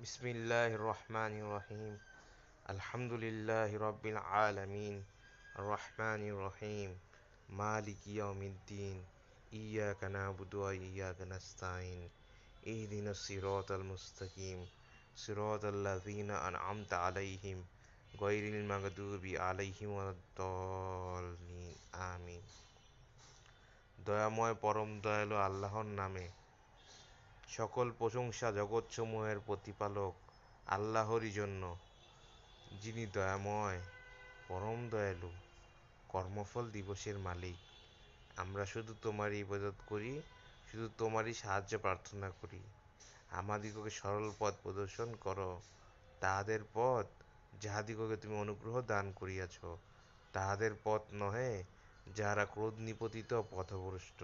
বিসমিল্লাহ রহমান রহিম আলহামদুলিল্লাহ রব্বিল আলমিন রহমান রহিম মালিক ইয়াউমিদ্দিন ইয়াকা নাবুদু ওয়া ইয়াকা নাস্তাইন ইহদিনা সিরাতাল মুস্তাকিম সিরাতাল্লাযীনা আন'আমতা আলাইহিম গায়রিল মাগদুবি আলাইহিম ওয়ালাদ-দাল্লিন আমিন দয়াময় পরম দয়ালু আল্লাহর নামে সকল প্রশংসা জগৎসমূহের প্রতিপালক আল্লাহরই জন্য, যিনি দয়াময়, পরম দয়ালু, কর্মফল দিবসের মালিক। আমরা শুধু তোমারই ইবাদত করি, শুধু তোমারই সাহায্য প্রার্থনা করি। আমাদিগকে সরল পথ প্রদর্শন করো। তাহাদের পথ যাহাদিগকে তুমি অনুগ্রহ দান করিয়াছ, তাহাদের পথ নহে যাহারা ক্রোধ নিপতিত পথভ্রষ্ট।